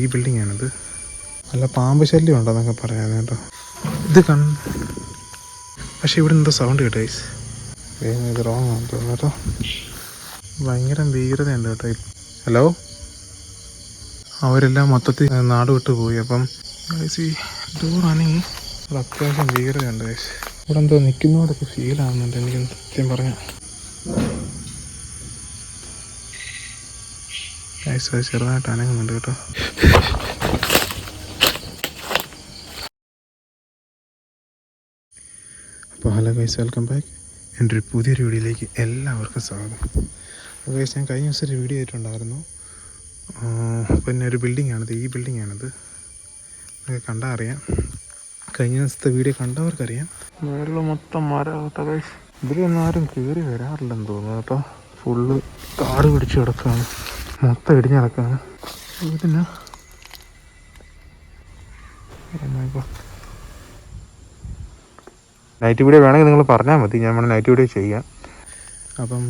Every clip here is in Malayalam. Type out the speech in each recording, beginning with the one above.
ഈ ബിൽഡിംഗ് ആണിത്. നല്ല പാമ്പ് ശല്യം ഉണ്ടെന്നൊക്കെ പറയാതെ കേട്ടോ. ഇത് കൺ പക്ഷെ ഇവിടെ എന്തോ സൗണ്ട് കേട്ടോ ഗൈസ് ഇത് റോങ് ആണെന്ന് തോന്നുന്നു കേട്ടോ. ഭയങ്കര ഭീകരതയുണ്ട് കേട്ടോ ഹലോ അവരെല്ലാം മൊത്തത്തിൽ നാട് വിട്ട് പോയി. അപ്പം ഗൈസ് ഈ ഡോറാണെങ്കിൽ ഇവിടെ അത്യാവശ്യം ഭീകരതയുണ്ട് ഗൈസ് ഇവിടെ എന്തോ നിൽക്കുന്നവരൊക്കെ ഫീൽ ആവുന്നുണ്ട് എനിക്ക് സത്യം പറഞ്ഞാൽ അത് ചെറുതായിട്ട് അനങ്ങുന്നുണ്ട് കേട്ടോ. അപ്പോൾ ഹലോ ഗൈസ് വെൽക്കം ബാക്ക്. എന്റെ ഒരു പുതിയൊരു വീഡിയോയിലേക്ക് എല്ലാവർക്കും സ്വാഗതം. അപ്പോൾ ഗൈസ് ഞാൻ കഴിഞ്ഞ ദിവസം ഒരു വീഡിയോ ആയിട്ടുണ്ടായിരുന്നു പിന്നെ ഒരു ബിൽഡിംഗ് ആണിത് ഈ ബിൽഡിംഗ് ആണിത് നിങ്ങൾക്ക് കണ്ടാൽ അറിയാം. കഴിഞ്ഞ ദിവസത്തെ വീഡിയോ കണ്ടവർക്കറിയാം. മേളിൽ മൊത്തം മരമാകത്ത ഗൈസ്. ഇതിലൊന്നും ആരും കയറി വരാറില്ലെന്ന് തോന്നുന്നു കേട്ടോ. ഫുള്ള് കാറ് പിടിച്ച് കിടക്കുകയാണ് മൊത്തം ഇടിഞ്ഞ് കിടക്കുകയാണ് ഇതിന് നൈറ്റ് വീഡിയോ വേണമെങ്കിൽ നിങ്ങൾ പറഞ്ഞാൽ മതി. ഞാൻ വേണം നൈറ്റ് വീഡിയോ ചെയ്യാം. അപ്പം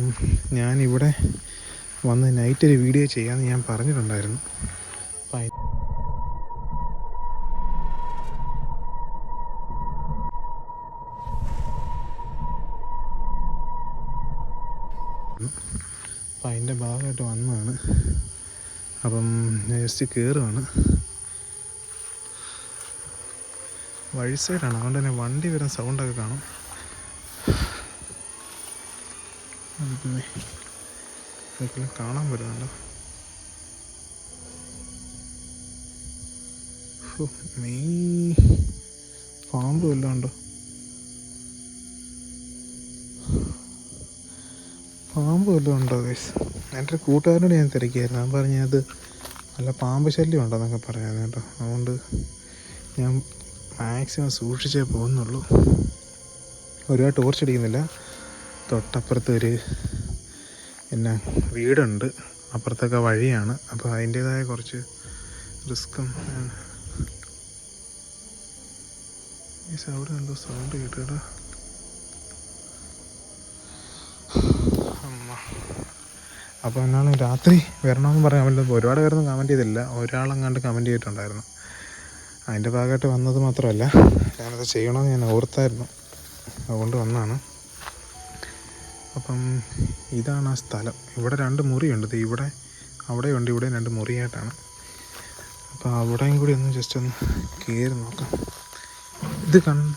ഞാനിവിടെ വന്ന് നൈറ്റ് ഒരു വീഡിയോ ചെയ്യാമെന്ന് ഞാൻ പറഞ്ഞിട്ടുണ്ടായിരുന്നു. അപ്പം അതിന്റെ ഭാഗമായിട്ട് വന്നതാണ്. അപ്പം ജസ്റ്റ് കയറുകയാണ് വഴി സൈഡാണ്. അതുകൊണ്ട് തന്നെ വണ്ടി വരുന്ന സൗണ്ടൊക്കെ കാണും. കാണാൻ പറ്റുന്നുണ്ടോ. മെയ് പാമ്പ് വല്ലതും ഉണ്ടോ? പാമ്പ് വല്ലതും ഉണ്ടോ ഗൈസ് എന്റെ ഒരു കൂട്ടുകാരനോട് ഞാൻ തിരക്കിയായിരുന്നു. അവൻ പറഞ്ഞത് നല്ല പാമ്പ് ശല്യം ഉണ്ടെന്നൊക്കെ പറയാൻ കേട്ടോ. അതുകൊണ്ട് ഞാൻ മാക്സിമം സൂക്ഷിച്ചേ പോകുന്നുള്ളൂ. ഒരുപാട് ടോർച്ച് അടിക്കുന്നില്ല തൊട്ടപ്പുറത്ത് ഒരു പിന്നെ വീടുണ്ട്. അപ്പുറത്തൊക്കെ വഴിയാണ്. അപ്പോൾ അതിന്റേതായ കുറച്ച് റിസ്ക്കും അവിടെ എന്തോ സൗണ്ട് കേട്ടോ അമ്മ. അപ്പോൾ എന്നാണ് രാത്രി വരണമെന്ന് പറയാൻ പറ്റില്ല ഒരുപാട് പേരൊന്നും കമന്റ് ചെയ്തില്ല. ഒരാളെങ്ങാണ്ട് കമന്റ് ചെയ്തിട്ടുണ്ടായിരുന്നു. അതിന്റെ ഭാഗമായിട്ട് വന്നത് മാത്രമല്ല ഞാനത് ചെയ്യണമെന്ന് ഞാൻ ഓർത്തായിരുന്നു. അതുകൊണ്ട് വന്നാണ്. അപ്പം ഇതാണ് ആ സ്ഥലം. ഇവിടെ രണ്ട് മുറിയുണ്ട്. ഇവിടെ അവിടെയുണ്ട് ഇവിടെ രണ്ട് മുറിയായിട്ടാണ്. അപ്പോൾ അവിടെയും കൂടി ഒന്ന് ജസ്റ്റ് ഒന്ന് കയറി നോക്കാം. ഇത് കൺ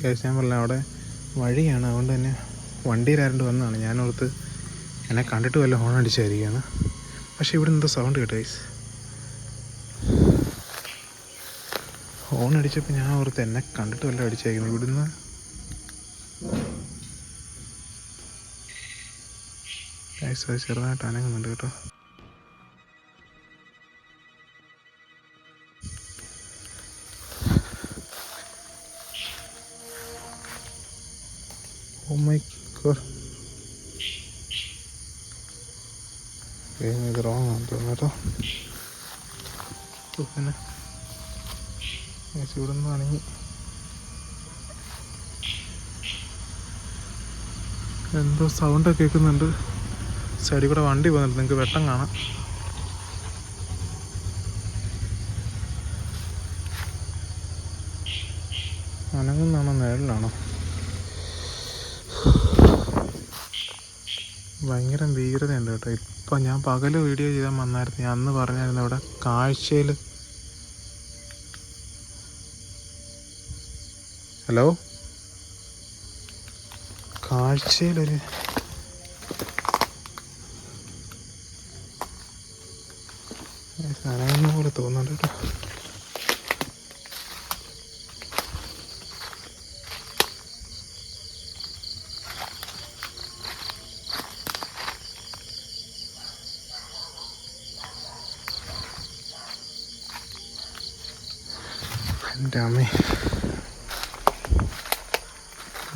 ഗൈസ് ഞാൻ പറഞ്ഞില്ല അവിടെ വഴിയാണ്. അതുകൊണ്ട് തന്നെ വണ്ടിയിലാരണ്ട് വന്നതാണ്. ഞാനോർത്ത് എന്നെ കണ്ടിട്ട് വല്ല ഹോൺ അടിച്ചായിരിക്കുകയാണ് പക്ഷേ ഇവിടെ എന്തോ സൗണ്ട് കേട്ടോ ഗൈസ് ഹോൺ അടിച്ചപ്പോൾ ഞാൻ ഓർത്ത് എന്നെ കണ്ടിട്ട് വല്ല അടിച്ചായിരിക്കുന്നു. ഇവിടുന്ന് ഗൈസ് അത് ചെറുതായിട്ട് അനങ്ങുന്നുണ്ട് കേട്ടോ. ഇത് റോങ് ആണെന്ന് തോന്നുന്നു കേട്ടോ പിന്നെ ഇവിടെ നിന്നാണെങ്കിൽ എന്തോ സൗണ്ട് കേൾക്കുന്നുണ്ട്. സൈഡിൽ കൂടെ വണ്ടി പോകുന്നുണ്ട് നിങ്ങൾക്ക് വെട്ടം കാണാം. അനങ്ങുന്നാണോ നിഴലിലാണോ ഭയങ്കര ഭീകരതയുണ്ട് കേട്ടോ. ഇപ്പം ഞാൻ പകൽ വീഡിയോ ചെയ്താൽ വന്നായിരുന്നു. ഞാൻ അന്ന് പറഞ്ഞായിരുന്നു അവിടെ കാഴ്ചയിൽ ഹലോ കാഴ്ചയിലൊരു സാധനം പോലെ തോന്നുന്നുണ്ട് കേട്ടോ. അമ്മേ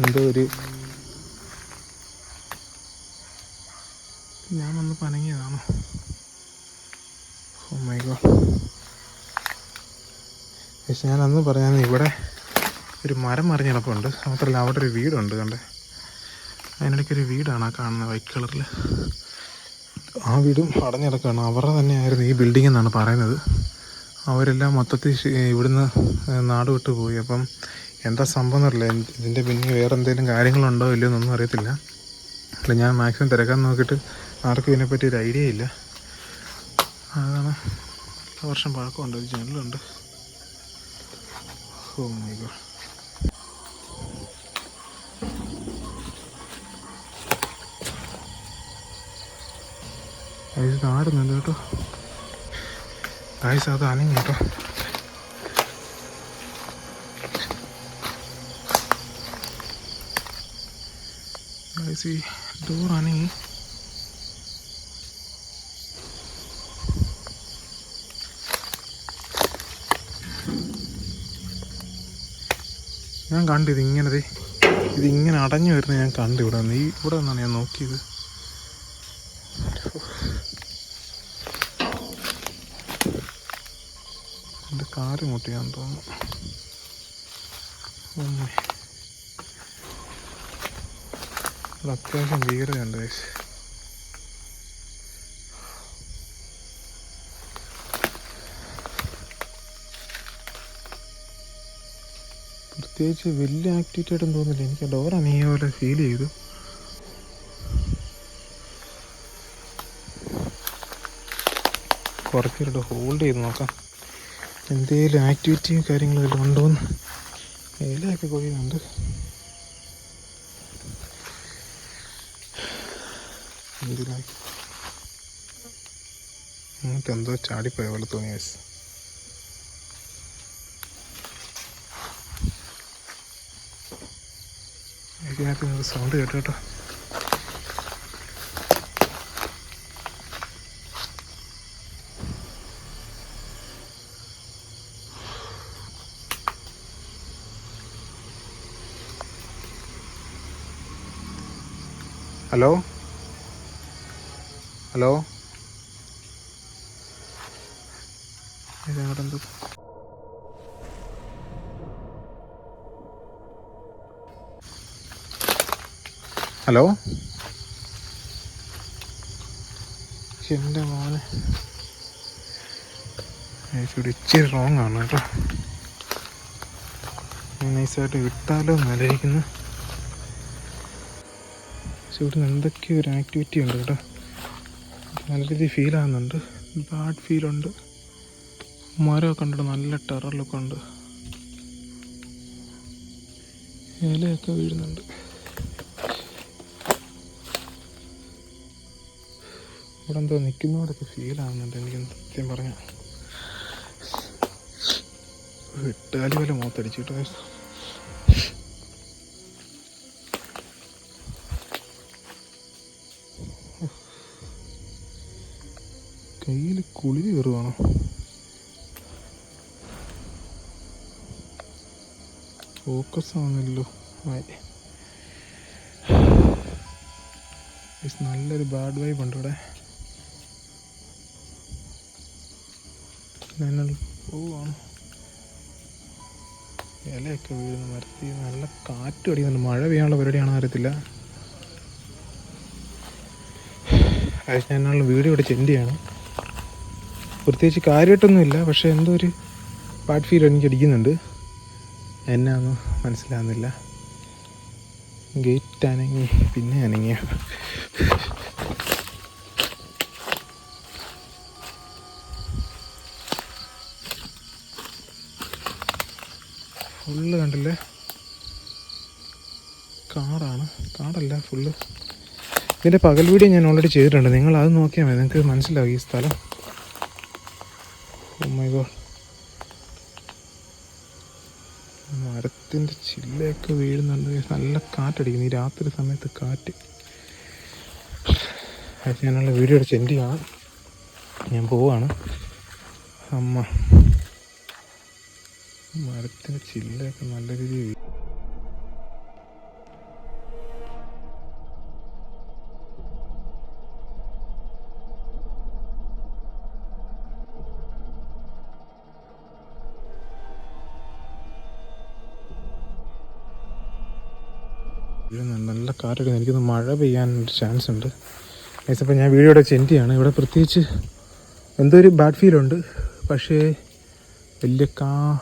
എന്തോ ഒരു ഞാൻ വന്ന് പനങ്ങിയതാണോ? മൈ ഗോഡ് പക്ഷെ ഞാൻ അന്ന് പറഞ്ഞാൽ ഇവിടെ ഒരു മരം മറിഞ്ഞ് കിടപ്പുണ്ട് മാത്രമല്ല അവിടെ ഒരു വീടുണ്ട് കണ്ടേ. അതിനിടയ്ക്ക് ഒരു വീടാണ് ആ കാണുന്നത് വൈറ്റ് കളറിൽ ആ വീടും അടഞ്ഞിടക്കാണ്. അവരുടെ തന്നെയായിരുന്നു ഈ ബിൽഡിംഗ് എന്നാണ് പറയുന്നത്. അവരെല്ലാം മൊത്തത്തിൽ ഇവിടുന്ന് നാട് വിട്ടു പോയി. അപ്പം എന്താ സംഭവം എന്നറിയില്ല. ഇതിന്റെ പിന്നെ വേറെ എന്തെങ്കിലും കാര്യങ്ങളുണ്ടോ ഇല്ലയോ എന്നൊന്നും അറിയത്തില്ല. അല്ല ഞാൻ മാക്സിമം തിരക്കാൻ നോക്കിയിട്ട് ആർക്കും ഇതിനെപ്പറ്റി ഒരു ഐഡിയ ഇല്ല. അതാണ് വർഷം പഴക്കമുണ്ട് ഒരു ജനലുണ്ട്. ഓ മൈ ഇത് നാടുന്നുണ്ട് കേട്ടോ? ഗായ്സ് അത് അനങ്ങി കേട്ടോ. ഗായ്സ് ഈ ഡോർ അനങ്ങി. ഞാൻ കണ്ടു ഇത് ഇങ്ങനെ ദേ, ഇത് ഇങ്ങനെ അടഞ്ഞു വരുന്നത് ഞാൻ കണ്ടു ഇവിടെ നിന്ന് ഈ ഇവിടെ നിന്നാണ് ഞാൻ നോക്കിയത് എന്റെ കാറ് മുട്ടിയാന്ന് തോന്നുന്നു. ഇവിടെ അത്യാവശ്യം ഭീകരതയുണ്ട് ഗൈസ് പ്രത്യേകിച്ച് വലിയ ആക്ടിവിറ്റി ആയിട്ടൊന്നും തോന്നില്ല. എനിക്ക് ഡോർ അനങ്ങിയ പോലെ ഫീൽ ചെയ്തു കുറച്ചിട്ട് ഹോൾഡ് ചെയ്ത് നോക്കാം. എന്തെങ്കിലും ആക്ടിവിറ്റിയും കാര്യങ്ങളും ഉണ്ടോയെന്ന് ഇലയൊക്കെ കൊഴിയുന്നുണ്ട്. എന്തിനായി? എന്തോ ചാടിപ്പോയ പോലെ തോന്നി വയസ്സ് ഇതിനകത്ത് നിങ്ങൾക്ക് സൗണ്ട് കേട്ടോ കേട്ടോ. ഹലോ? ഹലോ? ഇതങ്ങോട്ട് എന്തോ ഹലോ എന്റെ മോനെ. ഇവിടെ ഇച്ചിരി റോങ് ആണ് കേട്ടോ. നൈസായിട്ട് വിട്ടാലോ എന്നാലോചിക്കുന്നു പക്ഷെ ഇവിടെ എന്തൊക്കെയോ ഒരു ആക്ടിവിറ്റി ഉണ്ട് കേട്ടോ. നല്ല രീതിയിൽ ഫീൽ ആകുന്നുണ്ട് ബാഡ് ഫീലുണ്ട് മരമൊക്കെ ഉണ്ട് നല്ല ടെറർ ലുക്ക് ഉണ്ട്. ഇലയൊക്കെ വീഴുന്നുണ്ട്. ഇവിടെ എന്തോ നിൽക്കുന്നവരൊക്കെ ഫീൽ ആകുന്നുണ്ട് എനിക്ക് സത്യം പറഞ്ഞാൽ വെട്ടുകാലി പോലെ മുഖത്തടിച്ചു കയ്യിൽ കുളി കയറുവാണോ? ഫോക്കസ് ആണല്ലോ. ആയി നല്ലൊരു ബാഡ് വൈബ് ഉണ്ട് ഇവിടെ പോവാണ്. ഇലയൊക്കെ വീഴുന്നു. മരത്തി നല്ല കാറ്റ് അടിക്കുന്നുണ്ട്. മഴ പെയ്യാനുള്ള പരിപാടിയാണെന്ന് അറിയത്തില്ല. അതിനുള്ള വീട് ഇവിടെ ചെൻഡ് ചെയ്യണം. പ്രത്യേകിച്ച് കാര്യമായിട്ടൊന്നുമില്ല പക്ഷേ എന്തോ ഒരു ബാഡ് ഫീൽ എനിക്ക് അടിക്കുന്നുണ്ട്. എന്നാന്ന് മനസ്സിലാകുന്നില്ല ഗേറ്റ് അനങ്ങി പിന്നെ അനങ്ങിയ? ഫുള്ള് കണ്ടില്ലേ? കാടാണ് കാടല്ല ഫുള്ള് ഇതിന്റെ പകൽ വീഡിയോ ഞാൻ ഓൾറെഡി ചെയ്തിട്ടുണ്ട്. നിങ്ങൾ അത് നോക്കിയാൽ മതി. നിങ്ങൾക്ക് മനസ്സിലാവും ഈ സ്ഥലം. Oh my God. മരത്തിന്റെ ചില്ലയൊക്കെ വീഴുന്നുണ്ട്. നല്ല കാറ്റടിക്കുന്നു. ഈ രാത്രി സമയത്ത് കാറ്റ്. അത് ഞാനുള്ള വീഡിയോ അടിച്ച് എന്റെ ആണ് ഞാൻ പോവാണ്. അമ്മ. മരത്തിന്റെ ചില്ലയൊക്കെ നല്ല രീതിയിൽ നല്ല- കാറ്റൊക്കെ എനിക്കൊന്ന് മഴ പെയ്യാനൊരു ചാൻസ് ഉണ്ട്. അപ്പോൾ ഞാൻ വീഡിയോയുടെ ചെന്റിയാണ്. ഇവിടെ പ്രത്യേകിച്ച് എന്തോ ഒരു ബാഡ് ഫീലുണ്ട് പക്ഷേ വലിയ കാ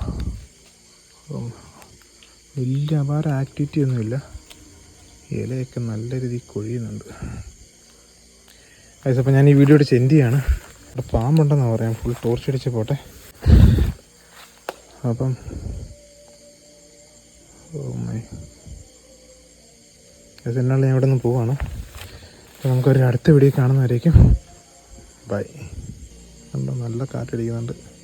വലിയ അപാര ആക്ടിവിറ്റി ഒന്നുമില്ല. ഇലയൊക്കെ നല്ല രീതിയിൽ കൊഴിയുന്നുണ്ട്. അപ്പോൾ ഞാൻ ഈ വീഡിയോയുടെ ചെന്റിയാണ്. ഇവിടെ പാമ്പുണ്ടെന്നാണ് പറയാം. ഫുൾ ടോർച്ച് അടിച്ച് പോട്ടെ. അപ്പം ഓ മൈ എന്നാൽ ഞാൻ ഇവിടെ നിന്ന് പോവാണ്. അപ്പോൾ നമുക്കൊരു അടുത്ത വീഡിയോ കാണുന്നവരേക്കും. ബൈ. നല്ല കാറ്റടിക്കുന്നുണ്ട്.